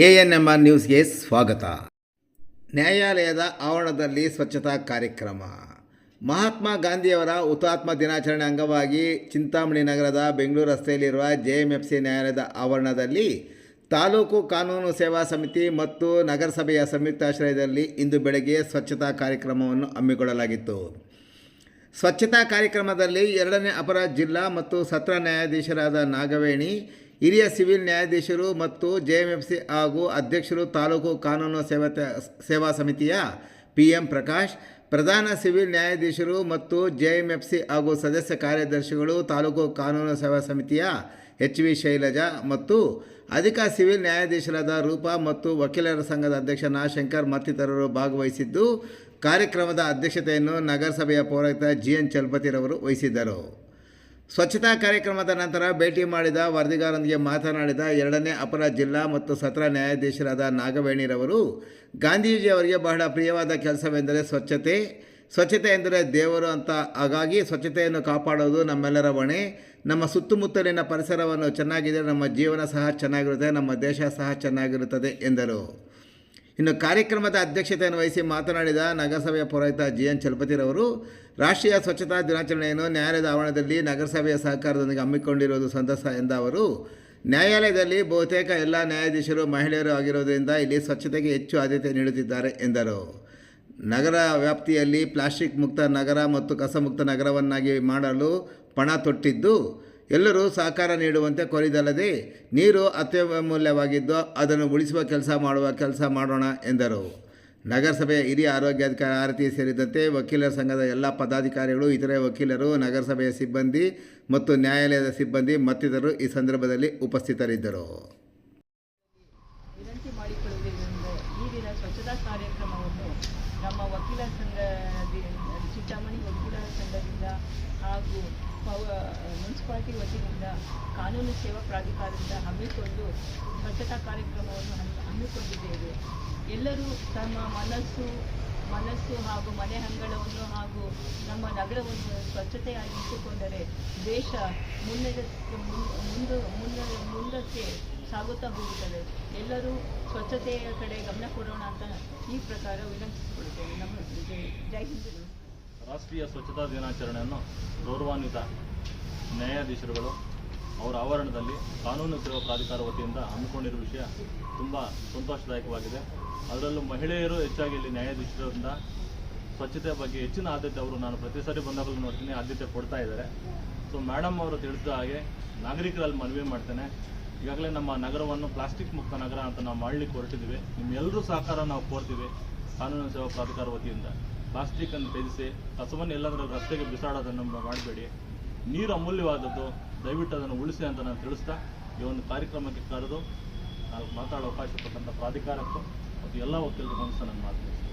ANMR ನ್ಯೂಸ್ಗೆ ಸ್ವಾಗತ. ನ್ಯಾಯಾಲಯದ ಆವರಣದಲ್ಲಿ ಸ್ವಚ್ಛತಾ ಕಾರ್ಯಕ್ರಮ. ಮಹಾತ್ಮ ಗಾಂಧಿಯವರ ಹುತಾತ್ಮ ದಿನಾಚರಣೆ ಅಂಗವಾಗಿ ಚಿಂತಾಮಣಿ ನಗರದ ಬೆಂಗಳೂರು ರಸ್ತೆಯಲ್ಲಿರುವ ಜೆ ಎಂ ಎಫ್ ಸಿ ನ್ಯಾಯಾಲಯದ ಆವರಣದಲ್ಲಿ ತಾಲೂಕು ಕಾನೂನು ಸೇವಾ ಸಮಿತಿ ಮತ್ತು ನಗರಸಭೆಯ ಸಂಯುಕ್ತಾಶ್ರಯದಲ್ಲಿ ಇಂದು ಬೆಳಗ್ಗೆ ಸ್ವಚ್ಛತಾ ಕಾರ್ಯಕ್ರಮವನ್ನು ಹಮ್ಮಿಕೊಳ್ಳಲಾಗಿತ್ತು. ಸ್ವಚ್ಛತಾ ಕಾರ್ಯಕ್ರಮದಲ್ಲಿ ಎರಡನೇ ಅಪರ ಜಿಲ್ಲಾ ಮತ್ತು ಸತ್ರ ನ್ಯಾಯಾಧೀಶರಾದ ನಾಗವೇಣಿ ಹಿರಿಯ ಸಿವಿಲ್ ನ್ಯಾಯಾಧೀಶರು ಮತ್ತು ಜೆಎಂಎಫ್ಸಿ ಹಾಗೂ ಅಧ್ಯಕ್ಷರು ತಾಲೂಕು ಕಾನೂನು ಸೇವಾ ಸೇವಾ ಸಮಿತಿಯ ಪಿ ಎಂ ಪ್ರಕಾಶ್, ಪ್ರಧಾನ ಸಿವಿಲ್ ನ್ಯಾಯಾಧೀಶರು ಮತ್ತು ಜೆಎಂಎಫ್ಸಿ ಹಾಗೂ ಸದಸ್ಯ ಕಾರ್ಯದರ್ಶಿಗಳು ತಾಲೂಕು ಕಾನೂನು ಸೇವಾ ಸಮಿತಿಯ ಎಚ್ ವಿ ಶೈಲಜಾ ಮತ್ತು ಅಧಿಕ ಸಿವಿಲ್ ನ್ಯಾಯಾಧೀಶರಾದ ರೂಪಾ ಮತ್ತು ವಕೀಲರ ಸಂಘದ ಅಧ್ಯಕ್ಷ ನಾ ಶಂಕರ್ ಮತ್ತಿತರರು ಭಾಗವಹಿಸಿದ್ದು, ಕಾರ್ಯಕ್ರಮದ ಅಧ್ಯಕ್ಷತೆಯನ್ನು ನಗರಸಭೆಯ ಪೌರಾಯುಕ್ತ ಜಿ ಎನ್ ಚಲಪತಿರವರು ವಹಿಸಿದ್ದರು. ಸ್ವಚ್ಛತಾ ಕಾರ್ಯಕ್ರಮದ ನಂತರ ಭೇಟಿ ಮಾಡಿದ ವರದಿಗಾರರೊಂದಿಗೆ ಮಾತನಾಡಿದ ಎರಡನೇ ಅಪರ ಜಿಲ್ಲಾ ಮತ್ತು ಸತ್ರ ನ್ಯಾಯಾಧೀಶರಾದ ನಾಗವೇಣಿರವರು ಗಾಂಧೀಜಿಯವರಿಗೆ ಬಹಳ ಪ್ರಿಯವಾದ ಕೆಲಸವೆಂದರೆ ಸ್ವಚ್ಛತೆ. ಸ್ವಚ್ಛತೆ ಎಂದರೆ ದೇವರು ಅಂತ ಹಾಗಾಗಿ ಸ್ವಚ್ಛತೆಯನ್ನು ಕಾಪಾಡೋದು ನಮ್ಮೆಲ್ಲರ ಹೊಣೆ. ನಮ್ಮ ಸುತ್ತಮುತ್ತಲಿನ ಪರಿಸರವನ್ನು ಚೆನ್ನಾಗಿದ್ದರೆ ನಮ್ಮ ಜೀವನ ಸಹ ಚೆನ್ನಾಗಿರುತ್ತೆ, ನಮ್ಮ ದೇಶ ಸಹ ಚೆನ್ನಾಗಿರುತ್ತದೆ ಎಂದರು. ಇನ್ನು ಕಾರ್ಯಕ್ರಮದ ಅಧ್ಯಕ್ಷತೆಯನ್ನು ವಹಿಸಿ ಮಾತನಾಡಿದ ನಗರಸಭೆಯ ಪುರೋಹಿತ ಜಿ ಎನ್ ಚಲಪತಿರವರು, ರಾಷ್ಟ್ರೀಯ ಸ್ವಚ್ಛತಾ ದಿನಾಚರಣೆಯನ್ನು ನ್ಯಾಯಾಲಯದ ಆವರಣದಲ್ಲಿ ನಗರಸಭೆಯ ಸಹಕಾರದೊಂದಿಗೆ ಹಮ್ಮಿಕೊಂಡಿರುವುದು ಸಂತಸ ಎಂದ ಅವರು, ನ್ಯಾಯಾಲಯದಲ್ಲಿ ಬಹುತೇಕ ಎಲ್ಲ ನ್ಯಾಯಾಧೀಶರು ಮಹಿಳೆಯರು ಆಗಿರೋದರಿಂದ ಇಲ್ಲಿ ಸ್ವಚ್ಛತೆಗೆ ಹೆಚ್ಚು ಆದ್ಯತೆ ನೀಡುತ್ತಿದ್ದಾರೆ ಎಂದರು. ನಗರ ವ್ಯಾಪ್ತಿಯಲ್ಲಿ ಪ್ಲಾಸ್ಟಿಕ್ ಮುಕ್ತ ನಗರ ಮತ್ತು ಕಸಮುಕ್ತ ನಗರವನ್ನಾಗಿ ಮಾಡಲು ಪಣ ತೊಟ್ಟಿದ್ದು ಎಲ್ಲರೂ ಸಹಕಾರ ನೀಡುವಂತೆ ಕೋರಿದಲ್ಲದೆ ನೀರು ಅತ್ಯಮೂಲ್ಯವಾಗಿದ್ದು ಅದನ್ನು ಉಳಿಸುವ ಕೆಲಸ ಮಾಡುವ ಕೆಲಸ ಮಾಡೋಣ ಎಂದರು. ನಗರಸಭೆಯ ಹಿರಿಯ ಆರೋಗ್ಯಾಧಿಕಾರಿ ಆರತಿ ಸೇರಿದಂತೆ ವಕೀಲರ ಸಂಘದ ಎಲ್ಲ ಪದಾಧಿಕಾರಿಗಳು, ಇತರೆ ವಕೀಲರು, ನಗರಸಭೆಯ ಸಿಬ್ಬಂದಿ ಮತ್ತು ನ್ಯಾಯಾಲಯದ ಸಿಬ್ಬಂದಿ ಮತ್ತಿತರರು ಈ ಸಂದರ್ಭದಲ್ಲಿ ಉಪಸ್ಥಿತರಿದ್ದರು. ಸ್ವಚ್ಛತಾ ಕಾರ್ಯಕ್ರಮವನ್ನು ನಮ್ಮ ವಕೀಲರ ಸಂಘ ಚಿಂತಾಮಣಿ ವಕೀಲರ ಸಂಘದಿಂದ ಹಾಗೂ ಪೌ- ಮುನ್ಸಿಪಾಲಿಟಿ ವತಿಯಿಂದ ಕಾನೂನು ಸೇವಾ ಪ್ರಾಧಿಕಾರದಿಂದ ಹಮ್ಮಿಕೊಂಡು ಸ್ವಚ್ಛತಾ ಕಾರ್ಯಕ್ರಮವನ್ನು ಹಮ್ಮಿ- ಹಮ್ಮಿಕೊಂಡಿದ್ದೇವೆ. ಎಲ್ಲರೂ ತಮ್ಮ ಮನಸ್ಸು ಮನಸ್ಸು ಹಾಗೂ ಮನೆ ಅಂಗಳವನ್ನು ಹಾಗೂ ನಮ್ಮ ನಗರವನ್ನು ಸ್ವಚ್ಛತೆಯಾಗಿ ಇಟ್ಟುಕೊಂಡರೆ ದೇಶ ಮುನ್ನಡೆ ಮುಂದೆ ಮುಂದೆ ಮುಂದಕ್ಕೆ ಸಾಗುತ್ತಾ ಹೋಗುತ್ತದೆ. ಎಲ್ಲರೂ ಸ್ವಚ್ಛತೆಯ ಕಡೆ ಗಮನ ಕೊಡೋಣ ಅಂತ ಈ ಪ್ರಕಾರ ವಿನಂತಿಸಿಕೊಳ್ಳುತ್ತೇವೆ ನಮ್ಮ ಜೈ ಹಿಂದ್. ರಾಷ್ಟ್ರೀಯ ಸ್ವಚ್ಛತಾ ದಿನಾಚರಣೆಯನ್ನು ಗೌರವಾನ್ವಿತ ನ್ಯಾಯಾಧೀಶರುಗಳು ಅವರ ಆವರಣದಲ್ಲಿ ಕಾನೂನು ಸೇವಾ ಪ್ರಾಧಿಕಾರ ವತಿಯಿಂದ ಹಮ್ಮಿಕೊಂಡಿರುವ ವಿಷಯ ತುಂಬ ಸಂತೋಷದಾಯಕವಾಗಿದೆ. ಅದರಲ್ಲೂ ಮಹಿಳೆಯರು ಹೆಚ್ಚಾಗಿ ಇಲ್ಲಿ ನ್ಯಾಯಾಧೀಶರಿಂದ ಸ್ವಚ್ಛತೆ ಬಗ್ಗೆ ಹೆಚ್ಚಿನ ಆದ್ಯತೆ ಅವರು ನಾನು ಪ್ರತಿ ಸಾರಿ ಬಂದಾಗಲೂ ನೋಡ್ತೀನಿ, ಆದ್ಯತೆ ಕೊಡ್ತಾ ಇದ್ದಾರೆ. ಸೊ ಮೇಡಮ್ ಅವರು ತಿಳಿದ ಹಾಗೆ ನಾಗರಿಕರಲ್ಲಿ ಮನವಿ ಮಾಡ್ತೇನೆ. ಈಗಾಗಲೇ ನಮ್ಮ ನಗರವನ್ನು ಪ್ಲಾಸ್ಟಿಕ್ ಮುಕ್ತ ನಗರ ಅಂತ ನಾವು ಮಾಡಲಿಕ್ಕೆ ಹೊರಟಿದ್ದೀವಿ. ನಿಮ್ಮೆಲ್ಲರೂ ಸಹಕಾರ ನಾವು ಕೋರ್ತೀವಿ ಕಾನೂನು ಸೇವಾ ಪ್ರಾಧಿಕಾರ ವತಿಯಿಂದ. ಪ್ಲಾಸ್ಟಿಕ್ ಅನ್ನು ತ್ಯಜಿಸಿ ಕಸವನ್ನು ಎಲ್ಲಾದರೂ ರಸ್ತೆಗೆ ಬಿಸಾಡೋದನ್ನು ಮಾಡಬೇಡಿ. ನೀರು ಅಮೂಲ್ಯವಾದದ್ದು, ದಯವಿಟ್ಟು ಅದನ್ನು ಉಳಿಸಿ ಅಂತ ನಾನು ತಿಳಿಸ್ತಾ, ಈ ಒಂದು ಕಾರ್ಯಕ್ರಮಕ್ಕೆ ಕರೆದು ಮಾತಾಡೋ ಅವಕಾಶ ಕೊಟ್ಟಂಥ ಪ್ರಾಧಿಕಾರಕ್ಕೂ, ಮತ್ತು ಎಲ್ಲ ವಕೀಲರಿಗೂ ಸಹ ನಾನು ಮಾತನಾಡ್ತೀನಿ.